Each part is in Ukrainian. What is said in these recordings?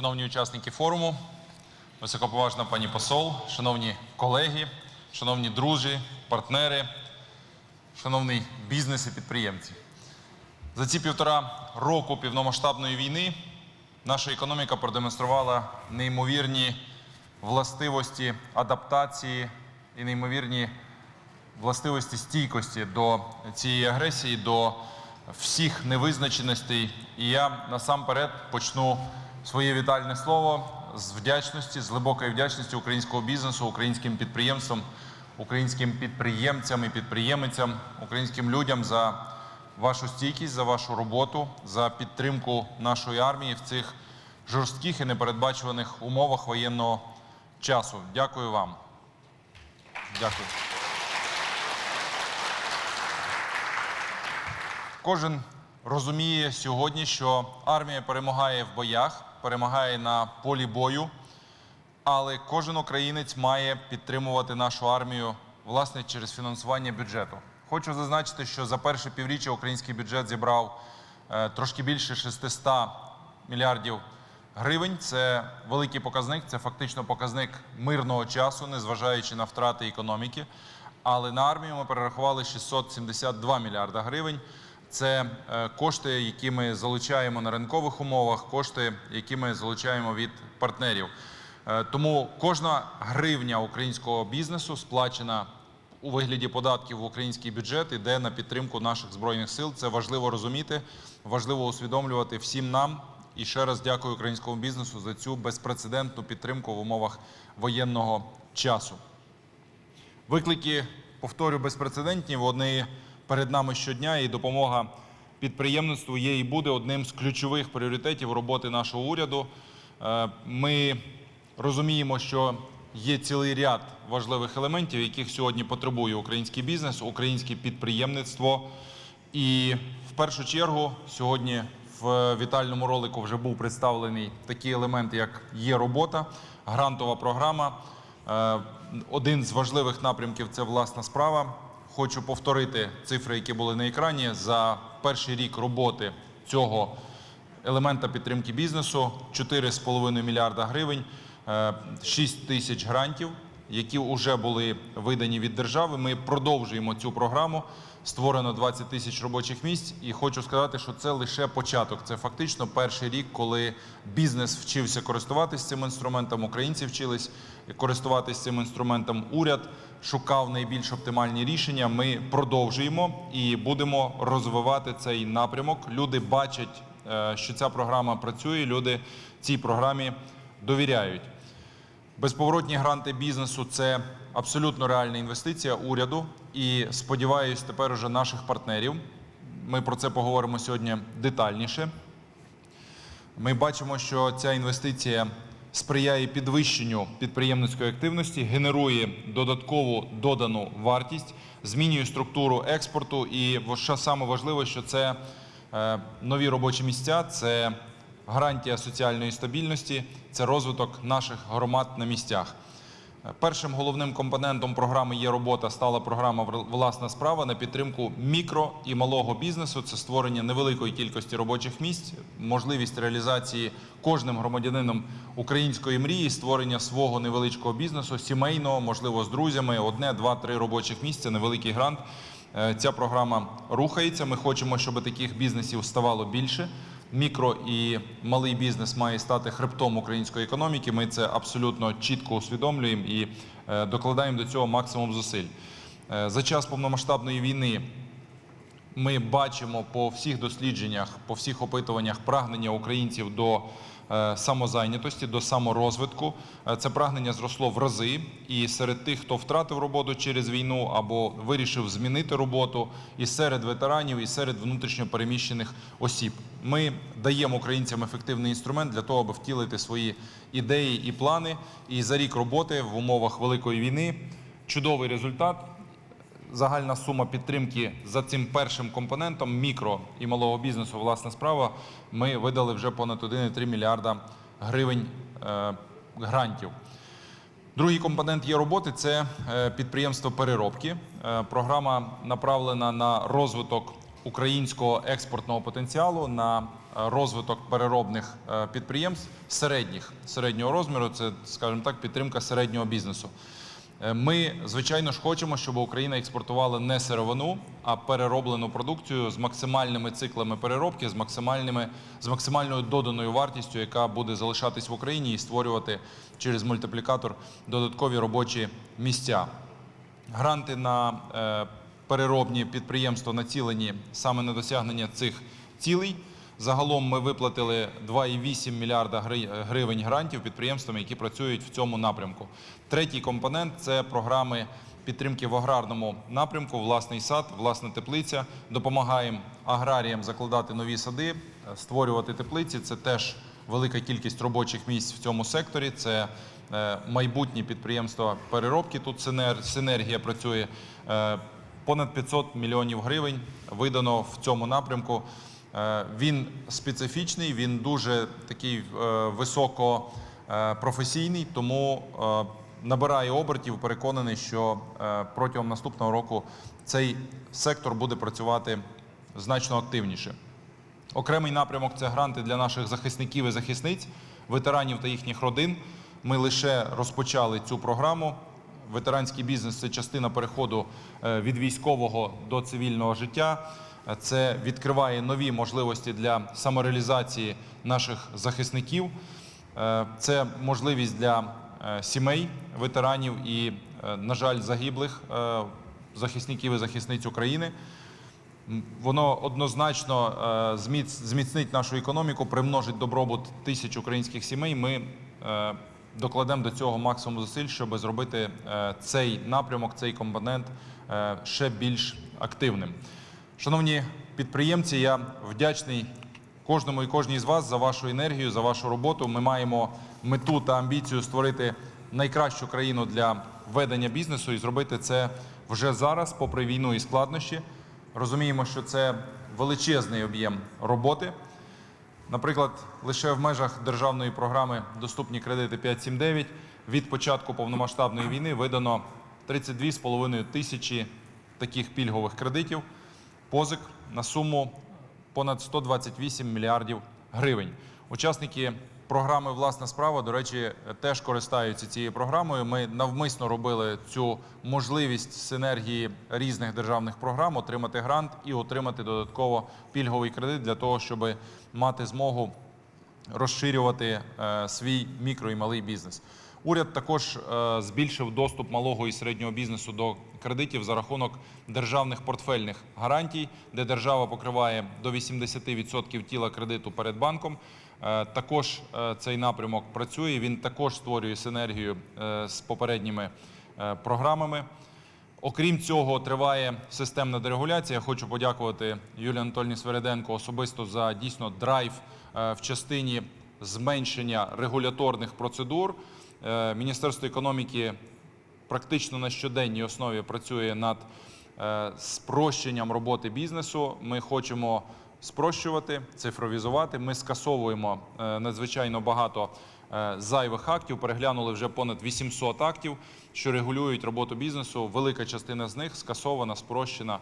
шановні учасники форуму, високоповажна пані посол, шановні колеги, шановні друзі, партнери, шановний бізнес і підприємці. За ці півтора року повномасштабної війни наша економіка продемонструвала неймовірні властивості адаптації і неймовірні властивості стійкості до цієї агресії, до всіх невизначеностей. І я насамперед почну своє вітальне слово з вдячності, з глибокої вдячності українського бізнесу, українським підприємствам, українським підприємцям і підприємицям, українським людям за вашу стійкість, за вашу роботу, за підтримку нашої армії в цих жорстких і непередбачуваних умовах воєнного часу. Дякую вам. Дякую. Кожен розуміє сьогодні, що армія перемагає в боях, перемагає на полі бою, але кожен українець має підтримувати нашу армію власне через фінансування бюджету. Хочу зазначити, що за перше півріччя український бюджет зібрав е, трошки більше 600 мільярдів гривень. Це великий показник, це фактично показник мирного часу, незважаючи на втрати економіки. Але на армію ми перерахували 672 мільярда гривень. Це е, кошти, які ми залучаємо на ринкових умовах, кошти, які ми залучаємо від партнерів. Е, Тому кожна гривня українського бізнесу сплачена у вигляді податків в український бюджет іде на підтримку наших збройних сил. Це важливо розуміти, важливо усвідомлювати всім нам. І ще раз дякую українському бізнесу за цю безпрецедентну підтримку в умовах воєнного часу. Виклики, повторю, безпрецедентні. Вони перед нами щодня, і допомога підприємництву є і буде одним з ключових пріоритетів роботи нашого уряду. Е, Ми розуміємо, що є цілий ряд важливих елементів, яких сьогодні потребує український бізнес, українське підприємництво. І в першу чергу сьогодні в вітальному ролику вже був представлений такий елемент, як є робота, грантова програма. Е, Один з важливих напрямків це власна справа. Хочу повторити цифри, які були на екрані. За перший рік роботи цього елемента підтримки бізнесу 4,5 мільярда гривень, е, 6 тисяч грантів, які вже були видані від держави. Ми продовжуємо цю програму. Створено 20 тисяч робочих місць, і хочу сказати, що це лише початок. Це фактично перший рік, коли бізнес вчився користуватися цим інструментом, українці вчились користуватися цим інструментом. Уряд шукав найбільш оптимальні рішення. Ми продовжуємо і будемо розвивати цей напрямок. Люди бачать, е, що ця програма працює. Люди цій програмі довіряють. Безповоротні гранти бізнесу це абсолютно реальна інвестиція уряду. І сподіваюсь, тепер уже наших партнерів. Ми про це поговоримо сьогодні детальніше. Ми бачимо, що ця інвестиція сприяє підвищенню підприємницької активності, генерує додаткову додану вартість, змінює структуру експорту. І що саме важливо, що це е, нові робочі місця, це гарантія соціальної стабільності, це розвиток наших громад на місцях. Першим головним компонентом програми є робота стала програма Власна справа на підтримку мікро і малого бізнесу. Це створення невеликої кількості робочих місць, можливість реалізації кожним громадянином української мрії, створення свого невеличкого бізнесу, сімейного, можливо, з друзями, одне, два, три робочих місця, невеликий грант. Е, Ця програма рухається. Ми хочемо, щоб таких бізнесів ставало більше. Мікро і малий бізнес має стати хребтом української економіки. Ми це абсолютно чітко усвідомлюємо і е, докладаємо до цього максимум зусиль. Е, За час повномасштабної війни ми бачимо по всіх дослідженнях, по всіх опитуваннях прагнення українців до самозайнятості, до саморозвитку. Е, Це прагнення зросло в рази. І серед тих, хто втратив роботу через війну або вирішив змінити роботу, і серед ветеранів, і серед внутрішньо переміщених осіб. Ми даємо українцям ефективний інструмент для того, аби втілити свої ідеї і плани. І за рік роботи в умовах великої війни чудовий результат. Загальна сума підтримки за цим першим компонентом мікро і малого бізнесу, власна справа, ми видали вже понад 1,3 мільярда гривень е, грантів. Другий компонент є роботи це е, підприємство переробки. Е, Програма направлена на розвиток українського експортного потенціалу на розвиток переробних підприємств середніх середнього розміру. Це, скажімо так, підтримка середнього бізнесу. Е, Ми, звичайно ж, хочемо, щоб Україна експортувала не сировину, а перероблену продукцію з максимальними циклами переробки, з максимальними з максимальною доданою вартістю, яка буде залишатись в Україні і створювати через мультиплікатор додаткові робочі місця. Гранти на е, переробні підприємства націлені саме на досягнення цих цілей. Загалом ми виплатили 2,8 мільярда гривень грантів підприємствам, які працюють в цьому напрямку. Третій компонент це програми підтримки в аграрному напрямку. Власний сад, власна теплиця. Допомагаємо аграріям закладати нові сади, е, створювати теплиці. Це теж велика кількість робочих місць в цьому секторі. Це е, майбутні підприємства переробки. Тут синер- синергія працює. Е, Понад 500 мільйонів гривень видано в цьому напрямку. Е, Він специфічний, він дуже такий е, високо е, тому набирає обертів. Переконаний, що протягом наступного року цей сектор буде працювати значно активніше. Окремий напрямок це гранти для наших захисників і захисниць, ветеранів та їхніх родин. Ми лише розпочали цю програму. Ветеранський бізнес це частина переходу від військового до цивільного життя. Це відкриває нові можливості для самореалізації наших захисників. Е, Це можливість для е, сімей ветеранів і, е, на жаль, загиблих захисників і захисниць України. Воно однозначно зміцнить нашу економіку, примножить добробут тисяч українських сімей. Ми докладемо до цього максимум зусиль, щоб зробити цей напрямок, цей компонент ще більш активним. Шановні підприємці, я вдячний кожному і кожній з вас за вашу енергію, за вашу роботу. Ми маємо мету та амбіцію створити найкращу країну для ведення бізнесу і зробити це вже зараз, попри війну і складнощі. Розуміємо, що це величезний об'єм роботи. Наприклад, лише в межах державної програми Доступні кредити 579 від початку повномасштабної війни видано 32,5 тисячі таких пільгових кредитів, позик на суму понад 128 мільярдів гривень. Учасники програми Власна справа, до речі, теж користаються цією програмою. Ми навмисно робили цю можливість синергії різних державних програм отримати грант і отримати додатково пільговий кредит для того, щоб мати змогу розширювати е, свій мікро і малий бізнес. Уряд також е, збільшив доступ малого і середнього бізнесу до кредитів за рахунок державних портфельних гарантій, де держава покриває до 80% тіла кредиту перед банком. Е, Також е, цей напрямок працює. Він також створює синергію з попередніми програмами. Окрім цього, триває системна дерегуляція. Я хочу подякувати Юлії Анатольні Свереденко особисто за дійсно драйв в частині зменшення регуляторних процедур. Е, Міністерство економіки практично на щоденній основі працює над е, спрощенням роботи бізнесу. Ми хочемо спрощувати, цифровізувати. Ми скасовуємо е, надзвичайно багато зайвих актів. Переглянули вже понад 800 актів, що регулюють роботу бізнесу. Велика частина з них скасована, спрощена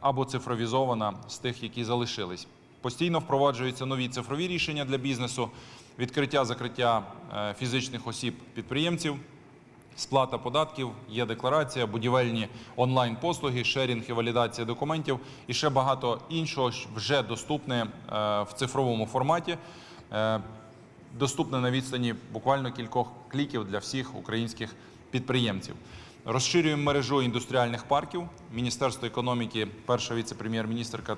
або цифровізована з тих, які залишились. Постійно впроваджуються нові цифрові рішення для бізнесу, відкриття закриття е, фізичних осіб підприємців. Сплата податків, є декларація, будівельні онлайн-послуги, шерінг і валідація документів і ще багато іншого вже доступне е, в цифровому форматі, е, доступне на відстані буквально кількох кліків для всіх українських підприємців. Розширюємо мережу індустріальних парків. Міністерство економіки, перша віце-прем'єр-міністрка е,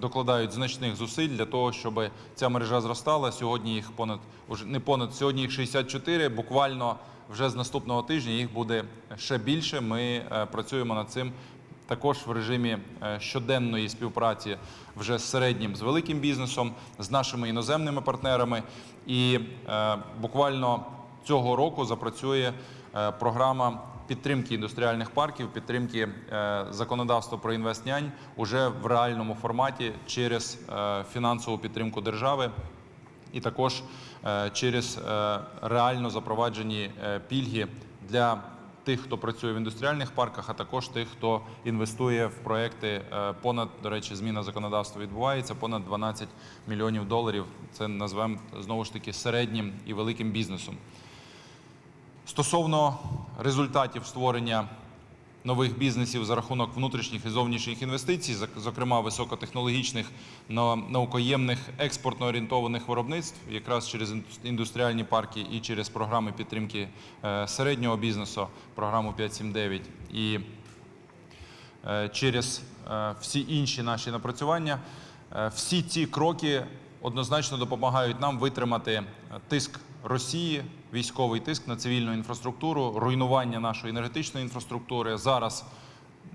докладають значних зусиль для того, щоб ця мережа зростала. Сьогодні їх понад не понад сьогодні їх 64, Буквально вже з наступного тижня їх буде ще більше. Ми е, працюємо над цим також в режимі е, щоденної співпраці вже з середнім з великим бізнесом, з нашими іноземними партнерами. І е, буквально цього року запрацює е, програма підтримки індустріальних парків, підтримки е, законодавства про інвестнянь уже в реальному форматі через е, фінансову підтримку держави і також е, через реально запроваджені пільги для тих, хто працює в індустріальних парках, а також тих, хто інвестує в проекти. Понад, до речі, зміна законодавства відбувається, понад 12 мільйонів доларів. Це назвемо знову ж таки середнім і великим бізнесом. Стосовно результатів створення нових бізнесів за рахунок внутрішніх і зовнішніх інвестицій, зокрема високотехнологічних, наукоємних, експортно орієнтованих виробництв, якраз через ін- індустріальні парки і через програми підтримки е, середнього бізнесу, програму 579 і е, через е, всі інші наші напрацювання. Всі ці кроки однозначно допомагають нам витримати тиск Росії, військовий тиск на цивільну інфраструктуру, руйнування нашої енергетичної інфраструктури. Зараз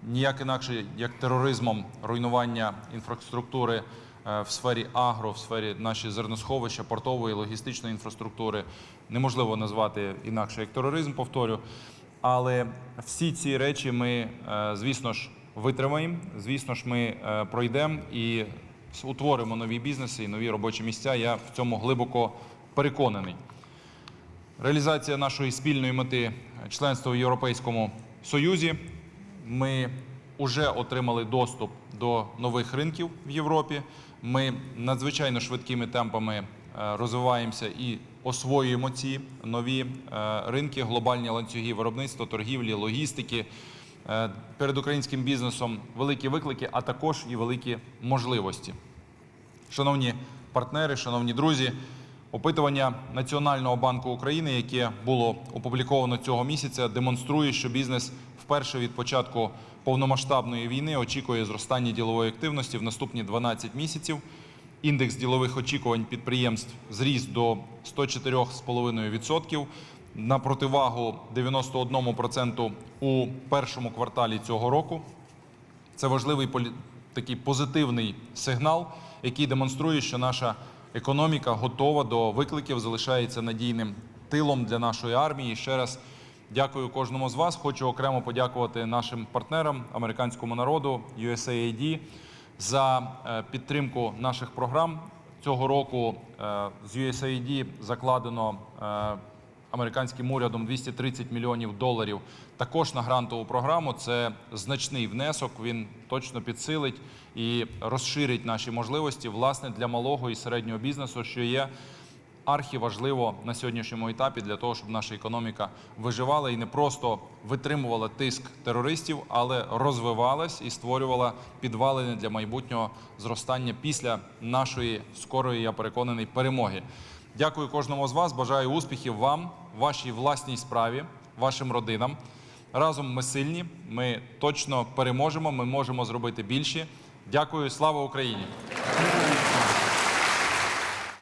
ніяк інакше, як тероризмом, руйнування інфраструктури е, в сфері агро, в сфері наші зерносховища, портової, логістичної інфраструктури неможливо назвати інакше як тероризм, повторю. Але всі ці речі ми, е, звісно ж, витримаємо. Звісно ж, ми е, пройдемо і утворимо нові бізнеси і нові робочі місця. Я в цьому глибоко переконаний. Реалізація нашої спільної мети членства в Європейському Союзі. Ми вже отримали доступ до нових ринків в Європі. Ми надзвичайно швидкими темпами е, розвиваємося і освоюємо ці нові е, ринки, глобальні ланцюги виробництва, торгівлі, логістики. Е, Перед українським бізнесом великі виклики, а також і великі можливості. Шановні партнери, шановні друзі, опитування Національного банку України, яке було опубліковано цього місяця, демонструє, що бізнес вперше від початку повномасштабної війни очікує зростання ділової активності в наступні 12 місяців. Індекс ділових очікувань підприємств зріс до 104,5% на противагу 91% у першому кварталі цього року. Це важливий такий позитивний сигнал, який демонструє, що наша економіка готова до викликів, залишається надійним тилом для нашої армії. Ще раз дякую кожному з вас. Хочу окремо подякувати нашим партнерам, американському народу, USAID, за е, підтримку наших програм. Цього року е, з USAID закладено е, американським урядом 230 мільйонів доларів також на грантову програму. Це значний внесок. Він точно підсилить і розширить наші можливості власне для малого і середнього бізнесу, що є архіважливо на сьогоднішньому етапі для того, щоб наша економіка виживала і не просто витримувала тиск терористів, але розвивалась і створювала підвалини для майбутнього зростання після нашої скорої, я переконаний, перемоги. Дякую кожному з вас. Бажаю успіхів вам, вашій власній справі, вашим родинам. Разом ми сильні. Ми точно переможемо. Ми можемо зробити більше. Дякую, слава Україні!